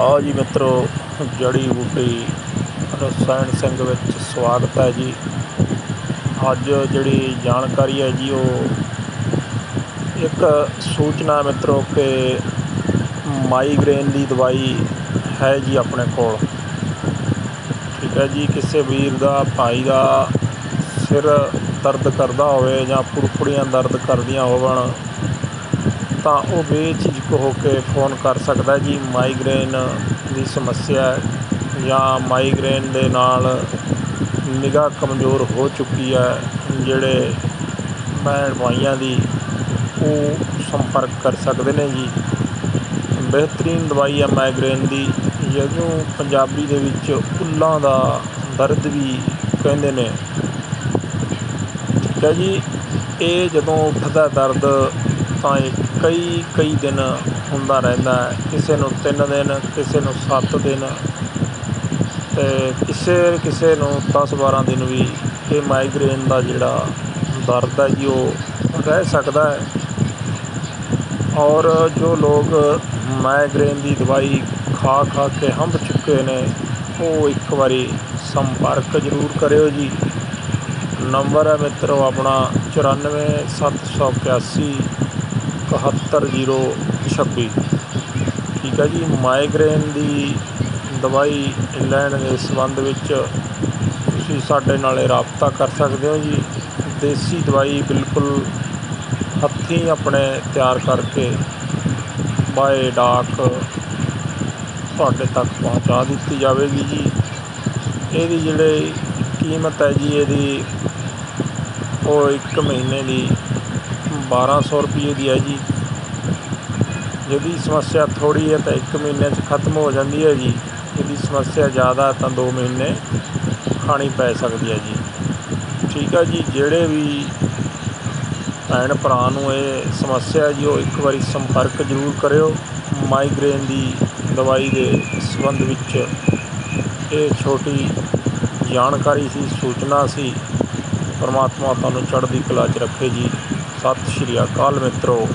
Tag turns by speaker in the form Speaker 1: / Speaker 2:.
Speaker 1: ਆਓ ਜੀ ਮਿੱਤਰੋ, ਜੜੀ ਬੂਟੀ ਰਸਾਇਣ ਸਿੰਘ ਵਿੱਚ ਸਵਾਗਤ ਹੈ ਜੀ। ਅੱਜ ਜਿਹੜੀ ਜਾਣਕਾਰੀ ਹੈ ਜੀ, ਉਹ ਇੱਕ ਸੂਚਨਾ ਮਿੱਤਰੋ ਕਿ ਮਾਈਗ੍ਰੇਨ ਦੀ ਦਵਾਈ ਹੈ ਜੀ ਆਪਣੇ ਕੋਲ। ਠੀਕ ਹੈ ਜੀ, ਕਿਸੇ ਵੀਰ ਦਾ, ਭਾਈ ਦਾ ਸਿਰ ਦਰਦ ਕਰਦਾ ਹੋਵੇ ਜਾਂ ਪੁੜਪੁੜੀਆਂ ਦਰਦ ਕਰਦੀਆਂ ਹੋਵਣ ਤਾਂ ਉਹ ਬੇਝਿਜਕ ਹੋ ਕੇ ਫੋਨ ਕਰ ਸਕਦਾ ਜੀ। ਮਾਈਗ੍ਰੇਨ ਦੀ ਸਮੱਸਿਆ ਜਾਂ ਮਾਈਗ੍ਰੇਨ ਦੇ ਨਾਲ ਨਿਗਾਹ ਕਮਜ਼ੋਰ ਹੋ ਚੁੱਕੀ ਹੈ, ਜਿਹੜੇ ਮੈਂ ਦਵਾਈਆਂ ਦੀ ਉਹ ਸੰਪਰਕ ਕਰ ਸਕਦੇ ਨੇ ਜੀ। ਬਿਹਤਰੀਨ ਦਵਾਈ ਹੈ ਮਾਈਗ੍ਰੇਨ ਦੀ। ਜਦੋਂ ਪੰਜਾਬੀ ਦੇ ਵਿੱਚ ਉੱਲਾਂ ਦਾ ਦਰਦ ਵੀ ਕਹਿੰਦੇ ਨੇ। ਠੀਕ ਹੈ ਜੀ, ਇਹ ਜਦੋਂ ਉੱਠਦਾ ਦਰਦ ਤਾਂ ਇਹ ਕਈ ਕਈ ਦਿਨ ਹੁੰਦਾ ਰਹਿੰਦਾ ਹੈ। ਕਿਸੇ ਨੂੰ ਤਿੰਨ ਦਿਨ, ਕਿਸੇ ਨੂੰ ਸੱਤ ਦਿਨ। ਅਤੇ ਕਿਸੇ ਕਿਸੇ ਨੂੰ 10 12 ਦਿਨ ਵੀ ਇਹ ਮਾਈਗ੍ਰੇਨ ਦਾ ਜਿਹੜਾ ਦਰਦ ਹੈ ਜੀ, ਉਹ ਰਹਿ ਸਕਦਾ ਹੈ। ਔਰ ਜੋ ਲੋਕ ਮਾਈਗ੍ਰੇਨ ਦੀ ਦਵਾਈ ਖਾ ਖਾ ਕੇ ਹੰਭ ਚੁੱਕੇ ਨੇ, ਉਹ ਇੱਕ ਵਾਰੀ ਸੰਪਰਕ ਜ਼ਰੂਰ ਕਰਿਓ ਜੀ। ਨੰਬਰ ਹੈ ਮਿੱਤਰੋ ਆਪਣਾ ਚੁਰਾਨਵੇਂ ਸੱਤ ਸੌ ਇਕਿਆਸੀ ਇਕਹੱਤਰ ਜ਼ੀਰੋ ਛੱਬੀ। ਠੀਕ ਹੈ ਜੀ ਮਾਈਗ੍ਰੇਨ ਦੀ ਦਵਾਈ ਲੈਣ ਦੇ ਸੰਬੰਧ ਵਿੱਚ ਤੁਸੀਂ ਸਾਡੇ ਨਾਲ ਰਾਬਤਾ ਕਰ ਸਕਦੇ ਹੋ ਜੀ। ਦੇਸੀ ਦਵਾਈ ਬਿਲਕੁਲ ਹੱਥੀਂ ਆਪਣੇ ਤਿਆਰ ਕਰਕੇ ਬਾਏ ਡਾਕ ਤੁਹਾਡੇ ਤੱਕ ਪਹੁੰਚਾ ਦਿੱਤੀ ਜਾਵੇਗੀ ਜੀ। ਇਹਦੀ ਜਿਹੜੇ ਕੀਮਤ ਹੈ ਜੀ, ਇਹਦੀ ਉਹ ਇੱਕ ਮਹੀਨੇ ਦੀ 1200 ਰੁਪਏ ਦੀ ਹੈ ਜੀ। ਜਿਹਦੀ ਸਮੱਸਿਆ ਥੋੜੀ ਹੈ ਤਾਂ ਇੱਕ ਮਹੀਨੇ 'ਚ ਖਤਮ ਹੋ ਜਾਂਦੀ ਹੈ ਜੀ। ਇਹਦੀ ਸਮੱਸਿਆ ਜ਼ਿਆਦਾ ਤਾਂ 2 ਮਹੀਨੇ ਖਾਣੀ ਪੈ ਸਕਦੀ ਹੈ ਜੀ। ਠੀਕ ਹੈ ਜੀ, ਜਿਹੜੇ ਵੀ ਭੈਣ ਭਰਾ ਨੂੰ ਇਹ ਸਮੱਸਿਆ ਜੀ, ਉਹ ਇੱਕ ਵਾਰੀ ਸੰਪਰਕ ਜ਼ਰੂਰ ਕਰਿਓ। ਮਾਈਗ੍ਰੇਨ ਦੀ ਦਵਾਈ ਦੇ ਸੰਬੰਧ ਵਿੱਚ ਇਹ ਛੋਟੀ ਜਾਣਕਾਰੀ ਸੀ, ਸੂਚਨਾ ਸੀ। ਪਰਮਾਤਮਾ ਤੁਹਾਨੂੰ ਚੜ੍ਹਦੀ ਕਲਾ 'ਚ ਰੱਖੇ ਜੀ। ਸਤਿ ਸ਼੍ਰੀ ਅਕਾਲ ਮਿੱਤਰੋ।